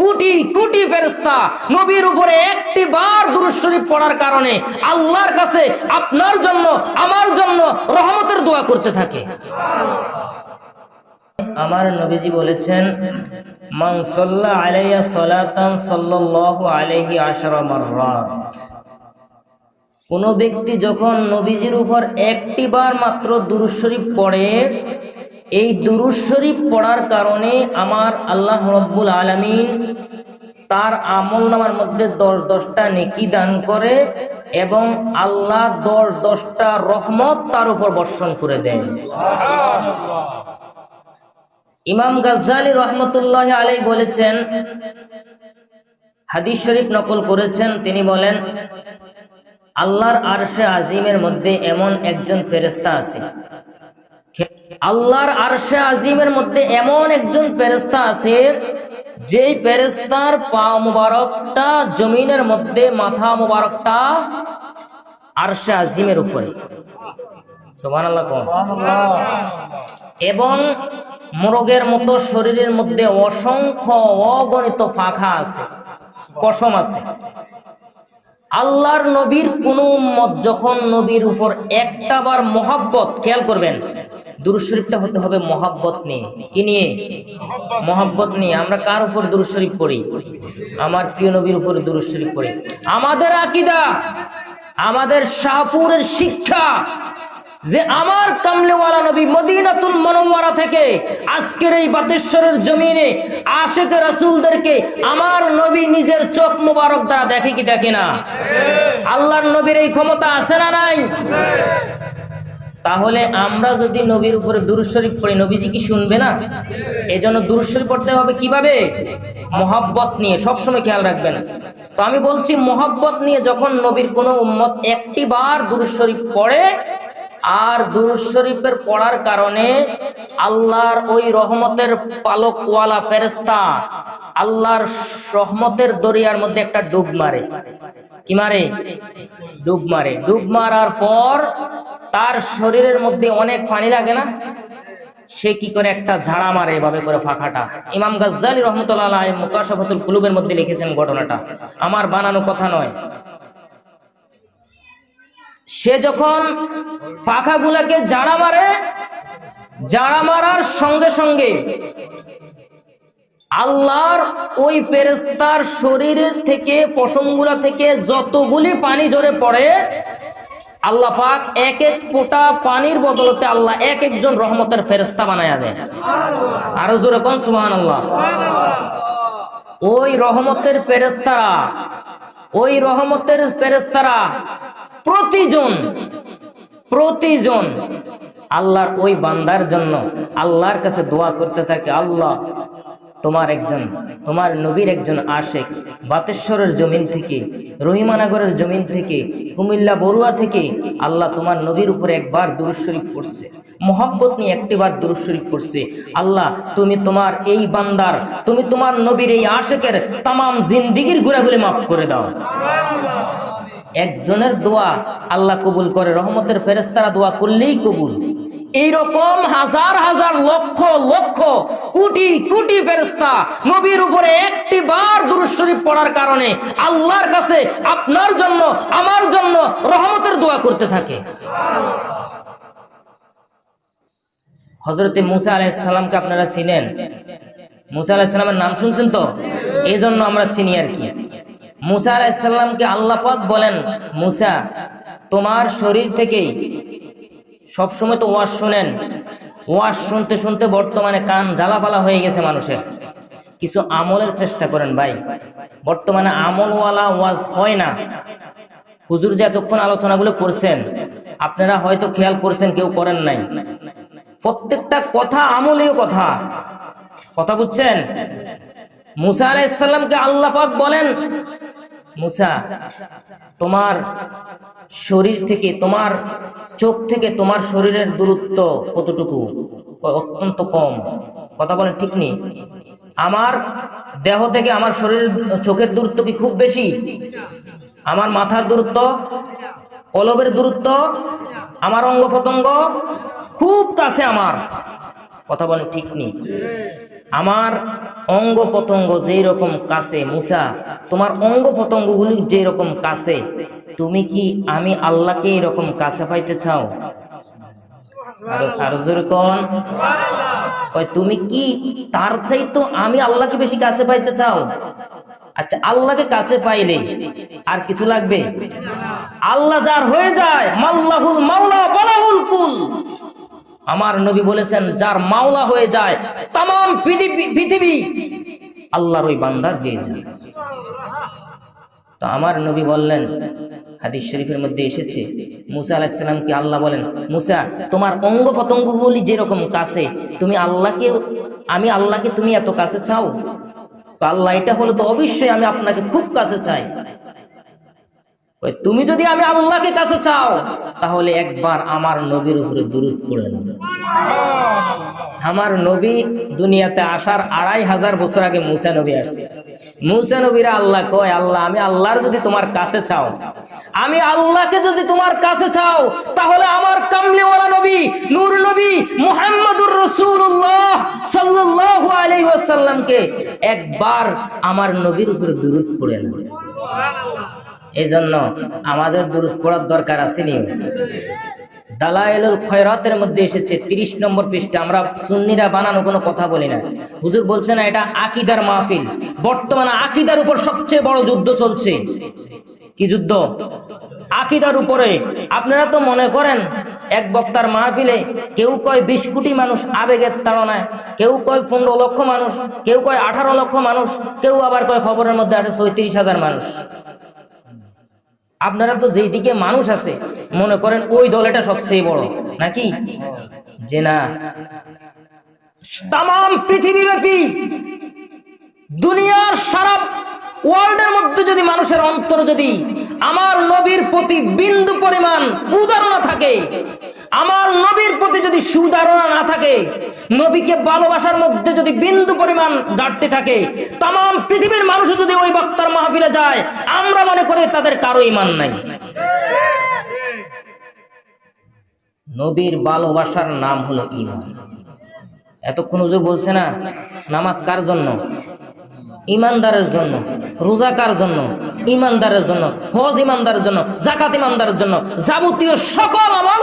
কোটি কোটি ফেরেশতা নবীর উপরে একটি বার দুরূদ শরীফ পড়ার কারণে আল্লাহর কাছে আপনার জন্য, আমার জন্য রহমতের দোয়া করতে থাকে। আমার নবীজি বলেছেন, মান সাল্লা আলাইয়া সালাতান সাল্লাল্লাহু আলাইহি আশরা মাররাত। কোন ব্যক্তি যখন নবীজির উপর একটি বার মাত্র দুরূদ শরীফ পড়ে এই দুরূদ শরীফ পড়ার কারণে আমার আল্লাহ রব্বুল আলামিন তার আমল নামার মধ্যে দশ দশটা নেকি দান করে এবং আল্লাহ দশ দশটা রহমত তার উপর বর্ষণ করে দেন। ইমাম গাজ্জালি রহমতুল্লাহ আলাই বলেছেন, হাদিস শরীফ নকল করেছেন, তিনি বলেন, আল্লাহর আরশে আজিমের মধ্যে এমন একজন ফেরেস্তা আছে। আল্লাহর আরশে আজিমের মধ্যে এমন একজন ফেরেস্তা আছে, যেই ফেরেস্তার পা মুবারকটা জমিনের মধ্যে, মাথা মুবারকটা আরশে আজিমের উপরে। এবং মোরগের মতো শরীরের মধ্যে অসংখ্য অগণিত ফাঁকা আছে, কসম আছে। আল্লাহর নবীর কোন যখন নবীর উপর একটা বার মহাব্বত, খেয়াল করবেন দুরুদ শরীফটা হতে হবে মহাব্বত নিয়ে। কি নিয়ে? মহাব্বত নিয়ে। আমরা কার উপর দুরুদ শরীফ পড়ি? আমার প্রিয় নবীর উপর দুরুদ শরীফ পড়ি। আমাদের আকিদা, আমাদের শাহপুরের শিক্ষা যে আমার কামলেওয়ালা নবী মদিনাতুল মনোয়ারা থেকে আজকের এই বাতেশ্বরের জমিনে আশেকে রাসূলদেরকে আমার নবী নিজের চোখ মোবারক দ্বারা দেখে কি দেখে না? আল্লাহর নবীর এই ক্ষমতা আছে না নাই? তাহলে আমরা যদি নবীর উপরে দুরূদ শরীফ পড়ি, নবীজি কি শুনবে না? এই জন্য দুরূদ শরীফ পড়তে হবে কীভাবে? মহাব্বত নিয়ে, সবসময় খেয়াল রাখবেন। তো আমি বলছি, মহাব্বত নিয়ে যখন নবীর কোনো উম্মত একটি বার দুরূদ শরীফ পড়ে, আর দুরূদ শরীফের পড়ার কারণে আল্লাহর ওই রহমতের পালকওয়ালা ফেরেস্তা আল্লাহর রহমতের দরিয়ার মধ্যে একটা ডুব মারে। কি মারে? ডুব মারে। ডুব মারার পর তার শরীরের মধ্যে অনেক পানি লাগে না? সে কি করে একটা ঝাড়া মারে এভাবে করে ফাঁকাটা। ইমাম গাজ্জালি রহমতুল্লাহ মুকাশফাতুল কুলুবের মধ্যে লিখেছেন ঘটনাটা। আমার বানানো কথা নয়। সে যখন পাখাগুলাকে জাড়া মারে জাড়া মারার সঙ্গে সঙ্গে আল্লাহর ওই ফেরেস্তার শরীরের থেকে, পশমগুলা থেকে যতগুলি পানি জোরে পড়ে, আল্লাহ পাক এক এক ফোঁটা পানির বদলতে আল্লাহ এক একজন রহমতের ফেরেস্তা বানায়া দেয় আরও জোরে কোন সুবহান আল্লাহ ওই রহমতের ফেরেস্তারা ওই রহমতের ফেরেস্তারা প্রতিজন প্রতিজন আল্লাহর ওই বান্দার জন্য আল্লাহর কাছে দোয়া করতে থাকে, আল্লাহ তোমার একজন, তোমার নবীর একজন আশেক বাতেশ্বরের জমিন থেকে, রহিমানগরের জমিন থেকে, কুমিল্লা বড়ুয়া থেকে আল্লাহ তোমার নবীর উপরে একবার দুরুদ শরীফ পড়ছে। মোহাব্বত নিয়ে একটিবার দুরুদ শরীফ পড়ছে। আল্লাহ, তুমি তোমার এই বান্দার, তুমি তোমার নবীর এই আশেকের তামাম জিন্দিগির ঘুরাগুলি মাফ করে দাও। একজনের দোয়া আল্লাহ কবুল করে, রহমতের ফেরেস্তারা দোয়া করলেই কবুল। এইরকম হাজার হাজার লক্ষ লক্ষ কোটি কোটি ফেরেস্তা নবীর উপরে একটি বার দুরূদ শরীফ পড়ার কারণে আল্লাহর কাছে আপনার জন্য, আমার জন্য রহমতের দোয়া করতে থাকে। হজরতে মুসা আলাইসাল্লামকে আপনারা চিনেন? মুসা আলাইসাল্লামের নাম শুনছেন তো? এই জন্য আমরা চিনি আর কি। মুসা আলাইসাল্লামকে আল্লাহ পাক বলেন, মুসা, তোমার শরীর থেকেই সবসময় তো ওয়াজ শুনেন। ওয়াজ শুনতে শুনতে বর্তমানে কান জ্বালাফালা হয়ে গেছে মানুষের। কিছু আমলের চেষ্টা করেন ভাই। বর্তমানে আমলওয়ালা ওয়াজ হয় না। হুজুর যে এতক্ষণ আলোচনাগুলো করছেন, আপনারা হয়তো খেয়াল করছেন, কেউ করেন নাই। প্রত্যেকটা কথা আমলীয় কথা। কথা বুঝছেন? মুসা আলাইসাল্লামকে আল্লাহ পাক বলেন মুসা, তোমার শরীর থেকে, তোমার চোখ থেকে তোমার শরীরের দূরত্ব কতটুকু? অত্যন্ত কম। কথা বলেন ঠিক নেই। আমার দেহ থেকে আমার শরীরের চোখের দূরত্ব কি খুব বেশি? আমার মাথার দূরত্ব, কলবের দূরত্ব, আমার অঙ্গ খুব কাছে আমার। কথা বলেন ঠিক নেই। আমার অঙ্গ প্রত্যঙ্গ যেই রকম কাছে, মুসা, তোমার অঙ্গ প্রত্যঙ্গগুলি যেই কাছে, তুমি কি আমি আল্লাহকে এরকম কাছে পাইতে চাও? আরও তুমি কি তার চাইতো আমি আল্লাহকে বেশি কাছে পাইতে চাও? আচ্ছা আল্লাহকে কাছে পাইলে আর কিছু লাগবে? আল্লাহ যার হয়ে যায়, মাল্লাহুল মাওলা। আমার নবী বলেছেন, যার মাওলা হয়ে যায় তাম পৃথিবী আল্লাহর ওই বান্দার হয়ে যায়। তো আমার নবী বললেন, হাদিস শরীফের মধ্যে এসেছে, মুসা আলাহিসাল্লামকে আল্লাহ বলেন, মুসা, তোমার অঙ্গ প্রত্যঙ্গগুলি যেরকম কাছে, তুমি আল্লাহকে, আমি আল্লাহকে তুমি এত কাছে চাও? তো আল্লাহ, এটা হলো তো অবশ্যই আমি আপনাকে খুব কাছে চাই। তুমি যদি আমি আল্লাহকে কাছে চাও, তাহলে একবার আমার নবীর উপরে দূরত পড়ে নেবে আমার নবী দুনিয়াতে আসার আড়াই হাজার বছর আগে মুসা নবী আসছে। মুসা নবীরা আল্লাহ কয়, আল্লাহ, আমি আল্লাহর যদি তোমার কাছে চাও, আমি আল্লাহকে যদি তোমার কাছে চাও, তাহলে আমার কামলিওয়ালা নবী, নূর নবী মুহাম্মদুর রাসূলুল্লাহ সাল্লাল্লাহু আলাইহি ওয়াসাল্লামকে একবার আমার নবীর উপরে দূরত পড়ে নেবে এই জন্য আমাদের দূরত পড়ার দরকার আছে নি দালাইলুল খয়রাতের মধ্যে এসেছে 30 নম্বর পৃষ্ঠা। আমরা সুন্নিরা বানানো কোনো কথা বলি না। হুজুর বলছে না, এটা আকিদার মাহফিল। বর্তমানে আকিদার উপর সবচেয়ে বড় যুদ্ধ চলছে। কি যুদ্ধ? আকিদার উপরে। আপনারা তো মনে করেন, এক বক্তার মাহফিলে কেউ কয় বিশ কোটি মানুষ আবেগের তাড়নায়, কেউ কয় পনেরো লক্ষ মানুষ, কেউ কয় আঠারো লক্ষ মানুষ, কেউ আবার কয় খবরের মধ্যে আসে ছয়ত্রিশ হাজার মানুষ। আপনারা তো যেই দিকে মানুষ আছে, মনে করেন ওই দল এটা সবচেয়ে বড়, নাকি? যে না। তাম পৃথিবীব্যাপী, দুনিয়ার সারা ওয়ার্ল্ডের মধ্যে যদি মানুষের অন্তর যদি আমার নবীর প্রতি বিন্দু পরিমাণ উদাহরণ থাকে আমার নবীর প্রতি যদি সুধারণা না থাকে, নবীকে ভালোবাসার মধ্যে যদি বিন্দু পরিমাণ ঘাটতি থাকে তাম পৃথিবীর মানুষ যদি ওই বক্তার মাহফিলে যায়, আমরা মনে করি তাদের কারও ইমান নাই। নবীর ভালোবাসার নাম হলো ইমান। এতক্ষণ হুজুর বলছে না, নামাজ কার জন্য? ইমানদারের জন্য রোজা কার জন্য, ইমানদারের জন্য, হজ ইমানদারের জন্য জাকাত ইমানদারের জন্য, যাবতীয় সকল আমল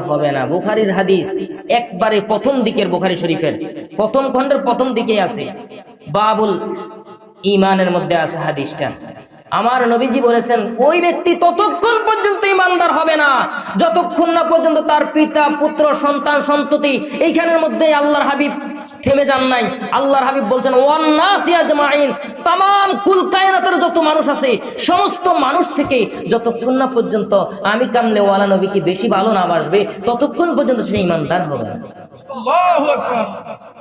হবে না। হাদিস, একবারে প্রথম দিকের শরীফের, প্রথম খণ্ডের প্রথম আছে। ইমানের মধ্যে আছে হাদিসটা। আমার নবীজি বলেছেন, ওই ব্যক্তি ততক্ষণ পর্যন্ত ইমানদার হবে না। যতক্ষণ না পর্যন্ত তার পিতা, পুত্র, সন্তান, সন্ততি, এইখানের মধ্যে আল্লাহর হাবিব থেমে যান নাই। আল্লাহর হাবিব বলছেন ওয়ান্নাসি আজমাইন তাম কুল কায়নাতের যত মানুষ আছে সমস্ত মানুষ থেকে যতক্ষণ না পর্যন্ত আমি কামলে ওয়ালা নবীকে বেশি ভালো না বাসবে ততক্ষণ পর্যন্ত সে ইমানদার হবে না।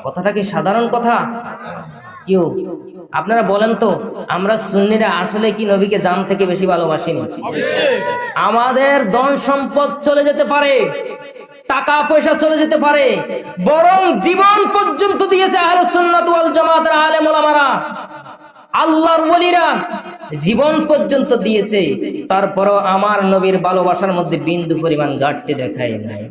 কথাটা কি সাধারণ কথা? কেউ আপনারা বলেন তো আমরা সুন্নিরা আসলে কি নবীকে জান থেকে বেশি ভালোবাসিনি আমাদের ধন সম্পদ চলে যেতে পারে। টাকা পয়সা চলে যেতে পারে। বরং জীবন পর্যন্ত দিয়েছে আহলে সুন্নাত ওয়াল জামাতের আলেম ওলামারা। আল্লাহর ওলিরা জীবন পর্যন্ত দিয়েছে। তারপরও আমার নবীর ভালোবাসার মধ্যে বিন্দু পরিমাণ ঘাটতি দেখায় নাই।